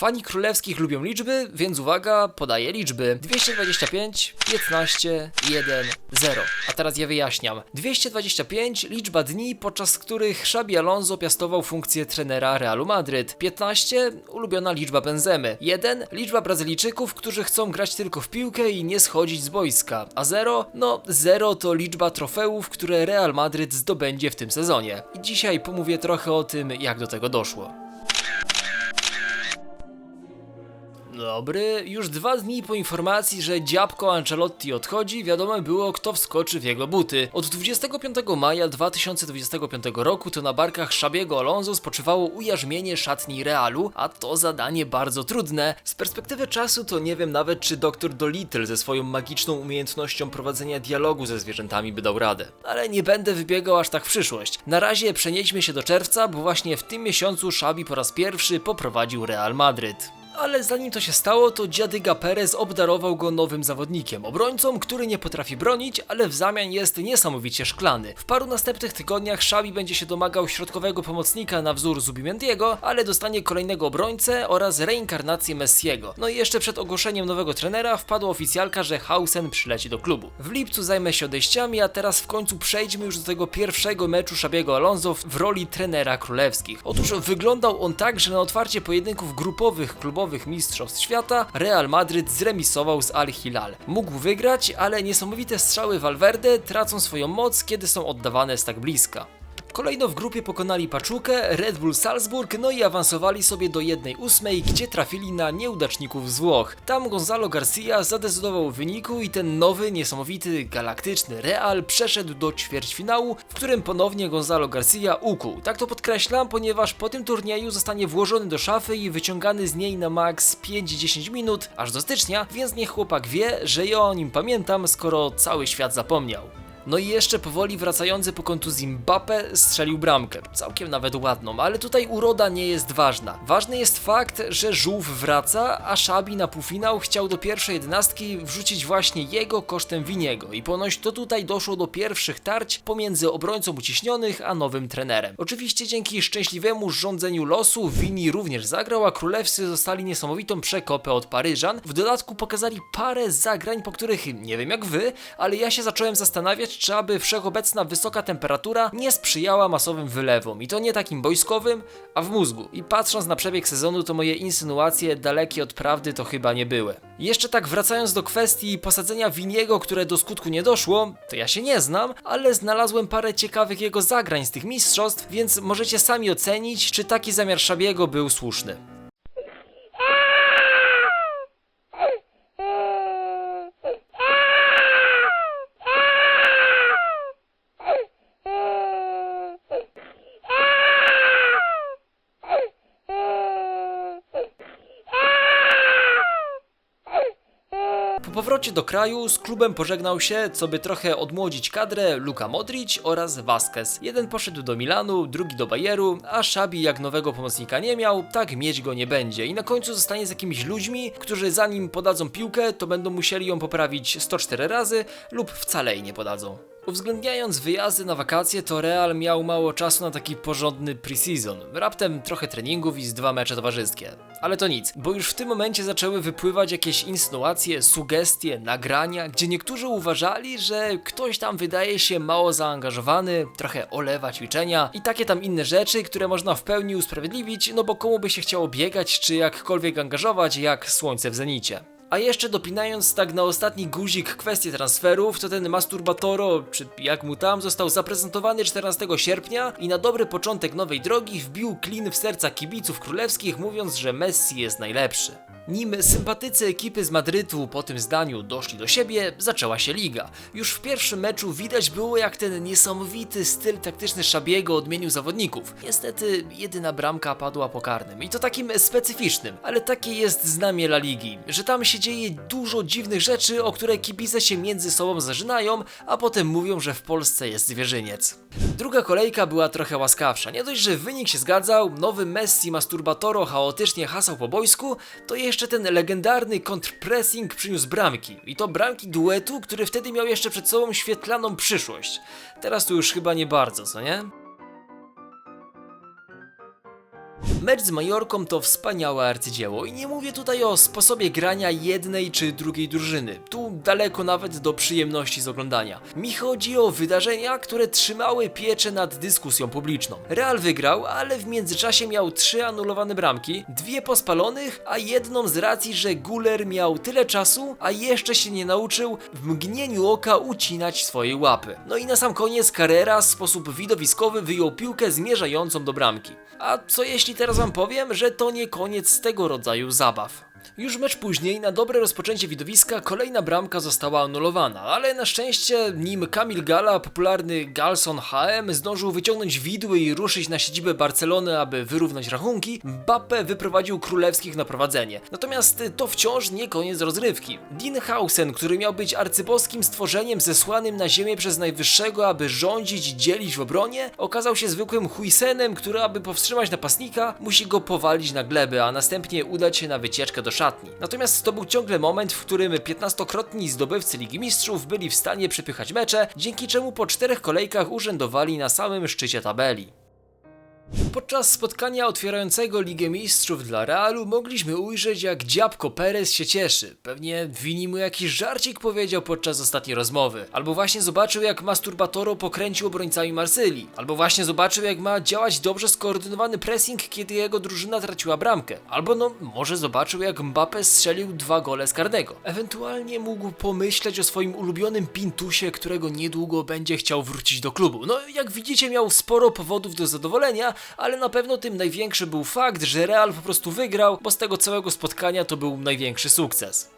Fani królewskich lubią liczby, więc uwaga, podaję liczby. 225, 15, 1, 0. A teraz je wyjaśniam. 225 liczba dni, podczas których Xabi Alonso piastował funkcję trenera Realu Madryt. 15 ulubiona liczba Benzemy. 1 liczba Brazylijczyków, którzy chcą grać tylko w piłkę i nie schodzić z boiska. A 0 no 0 to liczba trofeów, które Real Madryt zdobędzie w tym sezonie. I dzisiaj pomówię trochę o tym, jak do tego doszło. Dobry, już dwa dni po informacji, że dziabko Ancelotti odchodzi, wiadomo było kto wskoczy w jego buty. Od 25 maja 2025 roku to na barkach Szabiego Alonso spoczywało ujarzmienie szatni Realu, a to zadanie bardzo trudne. Z perspektywy czasu to nie wiem nawet czy dr Dolittle ze swoją magiczną umiejętnością prowadzenia dialogu ze zwierzętami by dał radę. Ale nie będę wybiegał aż tak w przyszłość. Na razie przenieśmy się do czerwca, bo właśnie w tym miesiącu Szabi po raz pierwszy poprowadził Real Madryt. Ale zanim to się stało, to dziadyga Perez obdarował go nowym zawodnikiem, obrońcą, który nie potrafi bronić, ale w zamian jest niesamowicie szklany. W paru następnych tygodniach Xabi będzie się domagał środkowego pomocnika na wzór Zubimendiego, ale dostanie kolejnego obrońcę oraz reinkarnację Messiego. No i jeszcze przed ogłoszeniem nowego trenera wpadła oficjalka, że Hausen przyleci do klubu. W lipcu zajmę się odejściami, a teraz w końcu przejdźmy już do tego pierwszego meczu Szabiego Alonso w roli trenera królewskich. Otóż wyglądał on tak, że na otwarcie pojedynków grupowych klubowych mistrzostw świata Real Madryt zremisował z Al Hilal. Mógł wygrać, ale niesamowite strzały Valverde tracą swoją moc, kiedy są oddawane z tak bliska. Kolejno w grupie pokonali Paczukę, Red Bull Salzburg, no i awansowali sobie do 1-8, gdzie trafili na nieudaczników z Włoch. Tam Gonzalo Garcia zadecydował o wyniku i ten nowy, niesamowity, galaktyczny Real przeszedł do ćwierćfinału, w którym ponownie Gonzalo Garcia ukuł. Tak to podkreślam, ponieważ po tym turnieju zostanie włożony do szafy i wyciągany z niej na maks 5-10 minut, aż do stycznia, więc niech chłopak wie, że ja o nim pamiętam, skoro cały świat zapomniał. No i jeszcze powoli wracający po kontuzji Mbappe strzelił bramkę. Całkiem nawet ładną, ale tutaj uroda nie jest ważna. Ważny jest fakt, że Żółw wraca, a Szabi na półfinał chciał do pierwszej jedenastki wrzucić właśnie jego kosztem Winiego i ponoć to tutaj doszło do pierwszych tarć pomiędzy obrońcą uciśnionych a nowym trenerem. Oczywiście dzięki szczęśliwemu rządzeniu losu Wini również zagrał, a królewscy zostali niesamowitą przekopę od Paryżan. W dodatku pokazali parę zagrań, po których nie wiem jak wy, ale ja się zacząłem zastanawiać, czy aby wszechobecna wysoka temperatura nie sprzyjała masowym wylewom. I to nie takim boiskowym, a w mózgu. I patrząc na przebieg sezonu, to moje insynuacje dalekie od prawdy to chyba nie były. Jeszcze tak wracając do kwestii posadzenia Winiego, które do skutku nie doszło, to ja się nie znam, ale znalazłem parę ciekawych jego zagrań z tych mistrzostw, więc możecie sami ocenić, czy taki zamiar Szabiego był słuszny. Powrocie do kraju z klubem pożegnał się, co by trochę odmłodzić kadrę, Luka Modric oraz Vasquez. Jeden poszedł do Milanu, drugi do Bayeru, a Szabi jak nowego pomocnika nie miał, tak mieć go nie będzie. I na końcu zostanie z jakimiś ludźmi, którzy zanim podadzą piłkę, to będą musieli ją poprawić 104 razy lub wcale jej nie podadzą. Uwzględniając wyjazdy na wakacje, to Real miał mało czasu na taki porządny preseason. Raptem trochę treningów i z dwa mecze towarzyskie. Ale to nic, bo już w tym momencie zaczęły wypływać jakieś insynuacje, sugestie, nagrania, gdzie niektórzy uważali, że ktoś tam wydaje się mało zaangażowany, trochę olewa ćwiczenia i takie tam inne rzeczy, które można w pełni usprawiedliwić, no bo komu by się chciało biegać czy jakkolwiek angażować jak słońce w zenicie. A jeszcze dopinając tak na ostatni guzik kwestię transferów, to ten Masturbatoro, czy jak mu tam, został zaprezentowany 14 sierpnia i na dobry początek nowej drogi wbił klin w serca kibiców królewskich, mówiąc, że Messi jest najlepszy. Nim sympatycy ekipy z Madrytu po tym zdaniu doszli do siebie, zaczęła się liga. Już w pierwszym meczu widać było, jak ten niesamowity styl taktyczny Szabiego odmienił zawodników. Niestety, jedyna bramka padła po karnym i to takim specyficznym, ale takie jest znamie La Ligi, że tam się dzieje dużo dziwnych rzeczy, o które kibice się między sobą zażynają, a potem mówią, że w Polsce jest zwierzyniec. Druga kolejka była trochę łaskawsza. Nie dość, że wynik się zgadzał, nowy Messi Masturbatoro chaotycznie hasał po boisku, to jeszcze ten legendarny kontrpressing przyniósł bramki. I to bramki duetu, który wtedy miał jeszcze przed sobą świetlaną przyszłość. Teraz to już chyba nie bardzo, co nie? Mecz z Majorką to wspaniałe arcydzieło i nie mówię tutaj o sposobie grania jednej czy drugiej drużyny. Tu daleko nawet do przyjemności z oglądania. Mi chodzi o wydarzenia, które trzymały pieczę nad dyskusją publiczną. Real wygrał, ale w międzyczasie miał trzy anulowane bramki, dwie pospalonych, a jedną z racji, że Guler miał tyle czasu, a jeszcze się nie nauczył w mgnieniu oka ucinać swojej łapy. No i na sam koniec Carrera w sposób widowiskowy wyjął piłkę zmierzającą do bramki. A co jeśli teraz wam powiem, że to nie koniec tego rodzaju zabaw? Już mecz później, na dobre rozpoczęcie widowiska, kolejna bramka została anulowana, ale na szczęście nim Kamil Gala, popularny Galson HM, zdążył wyciągnąć widły i ruszyć na siedzibę Barcelony, aby wyrównać rachunki, Mbappe wyprowadził królewskich na prowadzenie. Natomiast to wciąż nie koniec rozrywki. Dean Hausen, który miał być arcyboskim stworzeniem zesłanym na ziemię przez Najwyższego, aby rządzić i dzielić w obronie, okazał się zwykłym Huisenem, który aby powstrzymać napastnika, musi go powalić na glebę, a następnie udać się na wycieczkę do szatni. Natomiast to był ciągle moment, w którym 15-krotni zdobywcy Ligi Mistrzów byli w stanie przepychać mecze, dzięki czemu po czterech kolejkach urzędowali na samym szczycie tabeli. Podczas spotkania otwierającego Ligę Mistrzów dla Realu mogliśmy ujrzeć jak dziabko Perez się cieszy. Pewnie wini mu jakiś żarcik powiedział podczas ostatniej rozmowy. Albo właśnie zobaczył jak Masturbatoro pokręcił obrońcami Marsylii. Albo właśnie zobaczył jak ma działać dobrze skoordynowany pressing, kiedy jego drużyna traciła bramkę. Albo no, może zobaczył jak Mbappe strzelił dwa gole z karnego. Ewentualnie mógł pomyśleć o swoim ulubionym Pintusie, którego niedługo będzie chciał wrócić do klubu. No, jak widzicie miał sporo powodów do zadowolenia, ale na pewno tym największy był fakt, że Real po prostu wygrał, bo z tego całego spotkania to był największy sukces.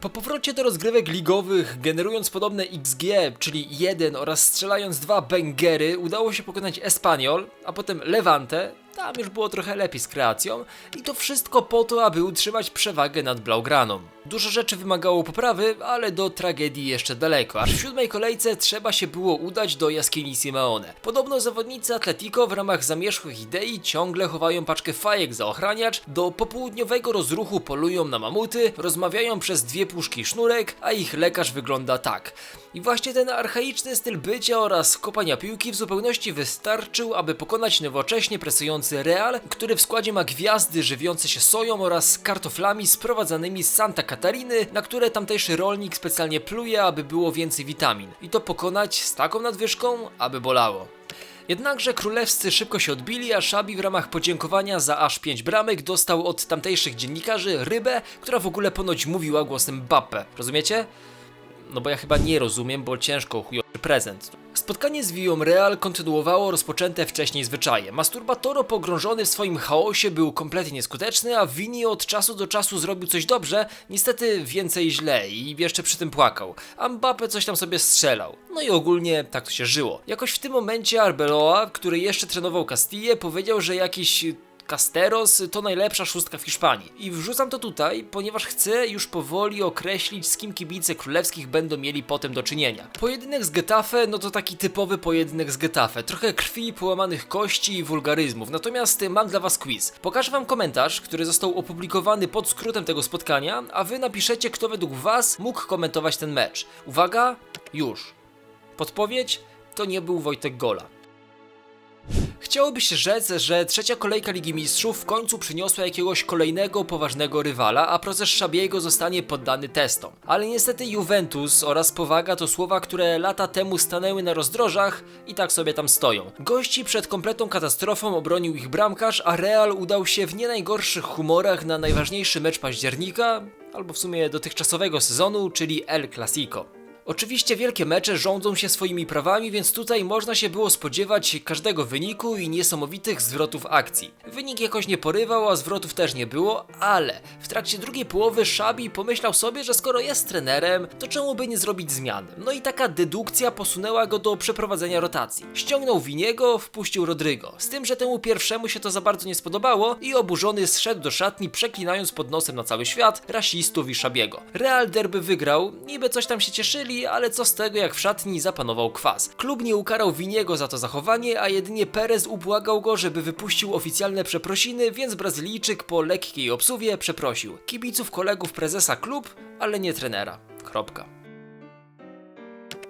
Po powrocie do rozgrywek ligowych, generując podobne XG, czyli 1 oraz strzelając dwa bengery, udało się pokonać Espanyol, a potem Levante, tam już było trochę lepiej z kreacją i to wszystko po to, aby utrzymać przewagę nad Blaugraną. Dużo rzeczy wymagało poprawy, ale do tragedii jeszcze daleko, aż w siódmej kolejce trzeba się było udać do jaskini Simeone. Podobno zawodnicy Atletico w ramach zamierzchłych idei ciągle chowają paczkę fajek za ochraniacz, do popołudniowego rozruchu polują na mamuty, rozmawiają przez dwie puszki sznurek, a ich lekarz wygląda tak. I właśnie ten archaiczny styl bycia oraz kopania piłki w zupełności wystarczył, aby pokonać nowocześnie presujący Real, który w składzie ma gwiazdy żywiące się soją oraz kartoflami sprowadzanymi z Santa Katariny, na które tamtejszy rolnik specjalnie pluje, aby było więcej witamin. I to pokonać z taką nadwyżką, aby bolało. Jednakże królewscy szybko się odbili, a Szabi w ramach podziękowania za aż 5 bramek dostał od tamtejszych dziennikarzy rybę, która w ogóle ponoć mówiła głosem Bappe. Rozumiecie? No bo ja chyba nie rozumiem, bo ciężko chujowy prezent. Spotkanie z Real kontynuowało rozpoczęte wcześniej zwyczaje. Masturbatoro pogrążony w swoim chaosie był kompletnie nieskuteczny, a Vini od czasu do czasu zrobił coś dobrze, niestety więcej źle i jeszcze przy tym płakał. Mbappe coś tam sobie strzelał. No i ogólnie tak to się żyło. Jakoś w tym momencie Arbeloa, który jeszcze trenował Castille, powiedział, że jakiś Casteros to najlepsza szóstka w Hiszpanii. I wrzucam to tutaj, ponieważ chcę już powoli określić, z kim kibice królewskich będą mieli potem do czynienia. Pojedynek z Getafe, no to taki typowy pojedynek z Getafe. Trochę krwi, połamanych kości i wulgaryzmów. Natomiast mam dla was quiz. Pokażę wam komentarz, który został opublikowany pod skrótem tego spotkania, a wy napiszecie, kto według was mógł komentować ten mecz. Uwaga, już. Podpowiedź? To nie był Wojtek Gola. Chciałoby się rzec, że trzecia kolejka Ligi Mistrzów w końcu przyniosła jakiegoś kolejnego poważnego rywala, a proces Szabiego zostanie poddany testom. Ale niestety Juventus oraz powaga to słowa, które lata temu stanęły na rozdrożach i tak sobie tam stoją. Gości przed kompletną katastrofą obronił ich bramkarz, a Real udał się w nie najgorszych humorach na najważniejszy mecz października, albo w sumie dotychczasowego sezonu, czyli El Clasico. Oczywiście wielkie mecze rządzą się swoimi prawami, więc tutaj można się było spodziewać każdego wyniku i niesamowitych zwrotów akcji. Wynik jakoś nie porywał, a zwrotów też nie było, ale w trakcie drugiej połowy Szabi pomyślał sobie, że skoro jest trenerem, to czemu by nie zrobić zmian? No i taka dedukcja posunęła go do przeprowadzenia rotacji. Ściągnął Winiego, wpuścił Rodrygo. Z tym, że temu pierwszemu się to za bardzo nie spodobało i oburzony zszedł do szatni przeklinając pod nosem na cały świat rasistów i Szabiego. Real Derby wygrał, niby coś tam się cieszyli, ale co z tego jak w szatni zapanował kwas. Klub nie ukarał Winiego za to zachowanie, a jedynie Perez ubłagał go, żeby wypuścił oficjalne przeprosiny, więc Brazylijczyk po lekkiej obsuwie przeprosił. Kibiców kolegów prezesa klub, ale nie trenera. Kropka.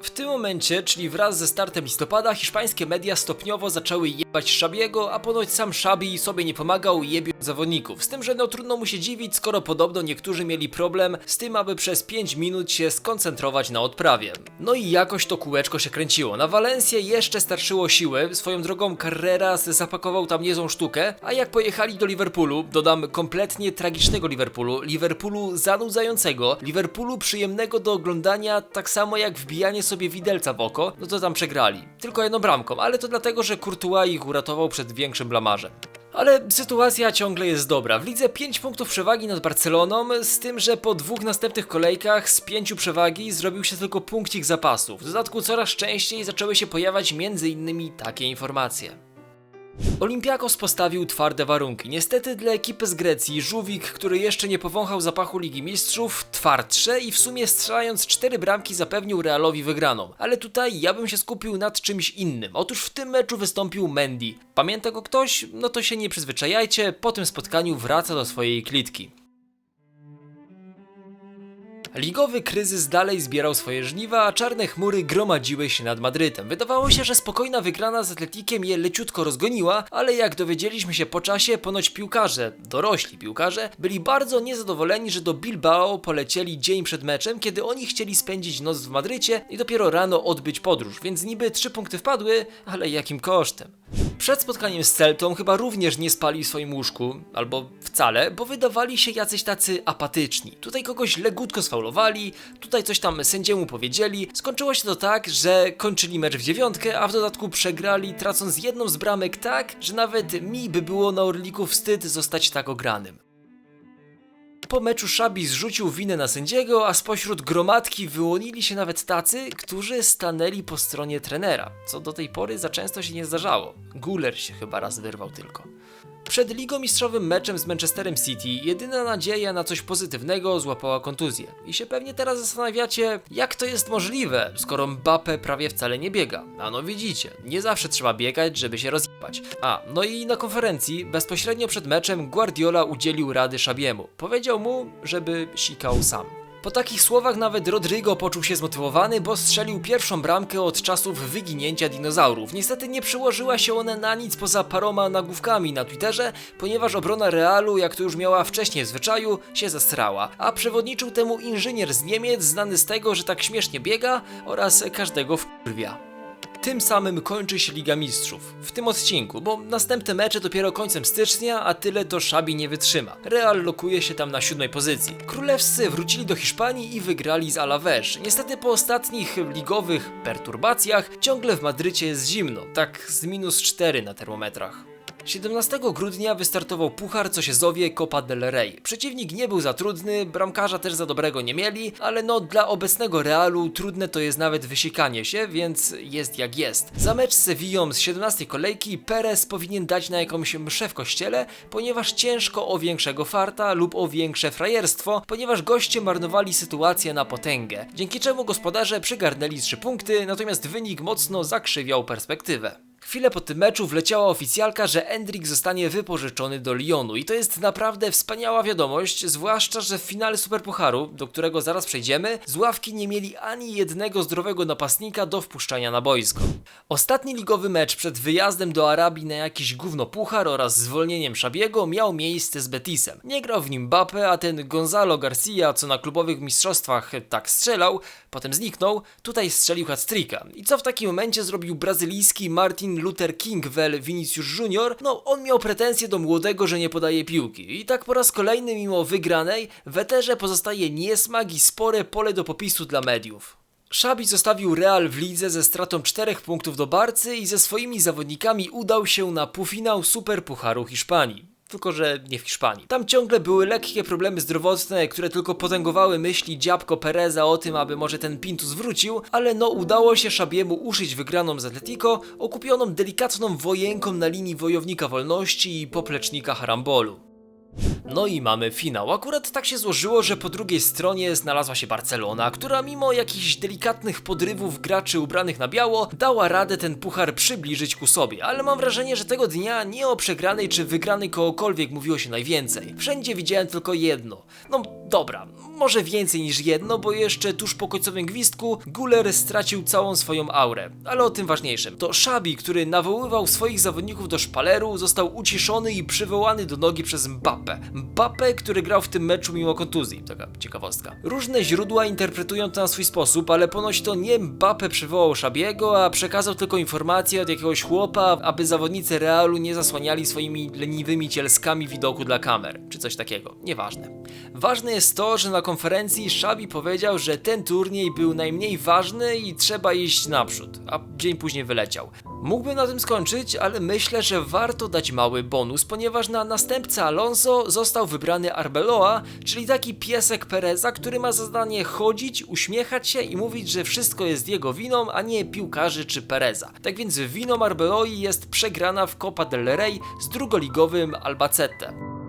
W tym momencie, czyli wraz ze startem listopada, hiszpańskie media stopniowo zaczęły jebać Szabiego, a ponoć sam Szabi sobie nie pomagał jebiąc zawodników. Z tym, że no trudno mu się dziwić, skoro podobno niektórzy mieli problem z tym, aby przez 5 minut się skoncentrować na odprawie. No i jakoś to kółeczko się kręciło. Na Walencję jeszcze starczyło siły, swoją drogą Carreras zapakował tam niezłą sztukę, a jak pojechali do Liverpoolu, dodam kompletnie tragicznego Liverpoolu, Liverpoolu zanudzającego, Liverpoolu przyjemnego do oglądania, tak samo jak wbijanie sobie widelca w oko, no to tam przegrali. Tylko jedną bramką, ale to dlatego, że Courtois ich uratował przed większym blamarzem. Ale sytuacja ciągle jest dobra. W lidze 5 punktów przewagi nad Barceloną, z tym, że po dwóch następnych kolejkach z pięciu przewagi zrobił się tylko punkcik zapasów. W dodatku coraz częściej zaczęły się pojawiać m.in. takie informacje. Olympiakos postawił twarde warunki. Niestety dla ekipy z Grecji Żółwik, który jeszcze nie powąchał zapachu Ligi Mistrzów, twardsze i w sumie strzelając cztery bramki zapewnił Realowi wygraną. Ale tutaj ja bym się skupił nad czymś innym. Otóż w tym meczu wystąpił Mendy. Pamięta go ktoś? No to się nie przyzwyczajajcie, po tym spotkaniu wraca do swojej klitki. Ligowy kryzys dalej zbierał swoje żniwa, a czarne chmury gromadziły się nad Madrytem. Wydawało się, że spokojna wygrana z Atletikiem je leciutko rozgoniła, ale jak dowiedzieliśmy się po czasie, ponoć piłkarze, dorośli piłkarze, byli bardzo niezadowoleni, że do Bilbao polecieli dzień przed meczem, kiedy oni chcieli spędzić noc w Madrycie i dopiero rano odbyć podróż, więc niby trzy punkty wpadły, ale jakim kosztem? Przed spotkaniem z Celtą chyba również nie spali w swoim łóżku, albo wcale, bo wydawali się jacyś tacy apatyczni. Tutaj kogoś legutko sfaulowali, tutaj coś tam sędziemu powiedzieli. Skończyło się to tak, że kończyli mecz w dziewiątkę, a w dodatku przegrali, tracąc jedną z bramek tak, że nawet mi by było na Orliku wstyd zostać tak ogranym. Po meczu Szabi zrzucił winę na sędziego, a spośród gromadki wyłonili się nawet tacy, którzy stanęli po stronie trenera, co do tej pory za często się nie zdarzało. Guler się chyba raz wyrwał tylko. Przed ligą mistrzowym meczem z Manchesterem City jedyna nadzieja na coś pozytywnego złapała kontuzję. I się pewnie teraz zastanawiacie, jak to jest możliwe, skoro Mbappe prawie wcale nie biega. A no widzicie, nie zawsze trzeba biegać, żeby się A, no i na konferencji, bezpośrednio przed meczem, Guardiola udzielił rady Szabiemu. Powiedział mu, żeby sikał sam. Po takich słowach nawet Rodrigo poczuł się zmotywowany, bo strzelił pierwszą bramkę od czasów wyginięcia dinozaurów. Niestety nie przyłożyła się ona na nic poza paroma nagłówkami na Twitterze, ponieważ obrona Realu, jak to już miała wcześniej w zwyczaju, się zestrała, a przewodniczył temu inżynier z Niemiec, znany z tego, że tak śmiesznie biega oraz każdego wkurwia. Tym samym kończy się Liga Mistrzów. W tym odcinku, bo następne mecze dopiero końcem stycznia, a tyle to Szabi nie wytrzyma. Real lokuje się tam na siódmej pozycji. Królewscy wrócili do Hiszpanii i wygrali z Alavés. Niestety po ostatnich ligowych perturbacjach ciągle w Madrycie jest zimno, tak z minus 4 na termometrach. 17 grudnia wystartował puchar, co się zowie Copa del Rey. Przeciwnik nie był za trudny, bramkarza też za dobrego nie mieli, ale no dla obecnego Realu trudne to jest nawet wysikanie się, więc jest jak jest. Za mecz z Sevillą z 17 kolejki Perez powinien dać na jakąś mszę w kościele, ponieważ ciężko o większego farta lub o większe frajerstwo, ponieważ goście marnowali sytuację na potęgę, dzięki czemu gospodarze przygarnęli 3 punkty, natomiast wynik mocno zakrzywiał perspektywę. Chwilę po tym meczu wleciała oficjalka, że Endrick zostanie wypożyczony do Lyonu i to jest naprawdę wspaniała wiadomość, zwłaszcza, że w finale Superpucharu, do którego zaraz przejdziemy, z ławki nie mieli ani jednego zdrowego napastnika do wpuszczania na boisko. Ostatni ligowy mecz przed wyjazdem do Arabii na jakiś gówno puchar oraz zwolnieniem Szabiego miał miejsce z Betisem. Nie grał w nim Mbappe, a ten Gonzalo Garcia, co na klubowych mistrzostwach tak strzelał, potem zniknął, tutaj strzelił hat I co w takim momencie zrobił brazylijski Martin Luther King wel Vinicius Junior? No, on miał pretensje do młodego, że nie podaje piłki. I tak po raz kolejny mimo wygranej, w eterze pozostaje niesmak i spore pole do popisu dla mediów. Szabi zostawił Real w lidze ze stratą 4 punktów do Barcy i ze swoimi zawodnikami udał się na półfinał Superpucharu Hiszpanii tylko że nie w Hiszpanii. Tam ciągle były lekkie problemy zdrowotne, które tylko potęgowały myśli dziabko Pereza o tym, aby może ten Pintus wrócił, ale no udało się Szabiemu uszyć wygraną z Atletico, okupioną delikatną wojenką na linii wojownika wolności i poplecznika harambolu. No i mamy finał. Akurat tak się złożyło, że po drugiej stronie znalazła się Barcelona, która mimo jakichś delikatnych podrywów graczy ubranych na biało, dała radę ten puchar przybliżyć ku sobie. Ale mam wrażenie, że tego dnia nie o przegranej czy wygranej kogokolwiek mówiło się najwięcej. Wszędzie widziałem tylko jedno. No dobra, Może więcej niż jedno, bo jeszcze tuż po końcowym gwizdku Guler stracił całą swoją aurę. Ale o tym ważniejszym. To Szabi, który nawoływał swoich zawodników do szpaleru, został uciszony i przywołany do nogi przez Mbappé. Mbappé, który grał w tym meczu mimo kontuzji. Taka ciekawostka. Różne źródła interpretują to na swój sposób, ale ponoć to nie Mbappé przywołał Szabiego, a przekazał tylko informację od jakiegoś chłopa, aby zawodnicy Realu nie zasłaniali swoimi leniwymi cielskami widoku dla kamer, czy coś takiego. Nieważne. Ważne jest to, że na konferencji Szabi powiedział, że ten turniej był najmniej ważny i trzeba iść naprzód, a dzień później wyleciał. Mógłbym na tym skończyć, ale myślę, że warto dać mały bonus, ponieważ na następcę Alonso został wybrany Arbeloa, czyli taki piesek Pereza, który ma za zadanie chodzić, uśmiechać się i mówić, że wszystko jest jego winą, a nie piłkarzy czy Pereza. Tak więc winą Arbeloi jest przegrana w Copa del Rey z drugoligowym Albacete.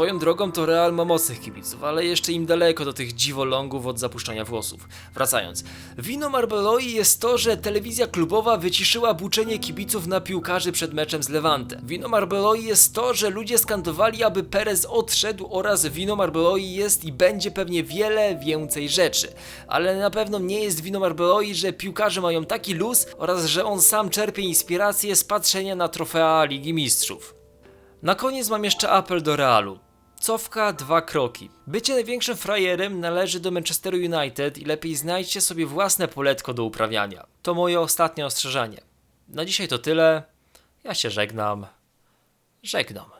Swoją drogą to Real ma mocnych kibiców, ale jeszcze im daleko do tych dziwolągów od zapuszczania włosów. Wracając. Winą Arbeloi jest to, że telewizja klubowa wyciszyła buczenie kibiców na piłkarzy przed meczem z Levante. Winą Arbeloi jest to, że ludzie skandowali, aby Perez odszedł oraz winą Arbeloi jest i będzie pewnie wiele więcej rzeczy. Ale na pewno nie jest winą Arbeloi, że piłkarze mają taki luz oraz że on sam czerpie inspirację z patrzenia na trofea Ligi Mistrzów. Na koniec mam jeszcze apel do Realu. Cofka dwa kroki. Bycie największym frajerem należy do Manchesteru United i lepiej znajdźcie sobie własne poletko do uprawiania. To moje ostatnie ostrzeżenie. Na dzisiaj to tyle. Ja się żegnam. Żegnam.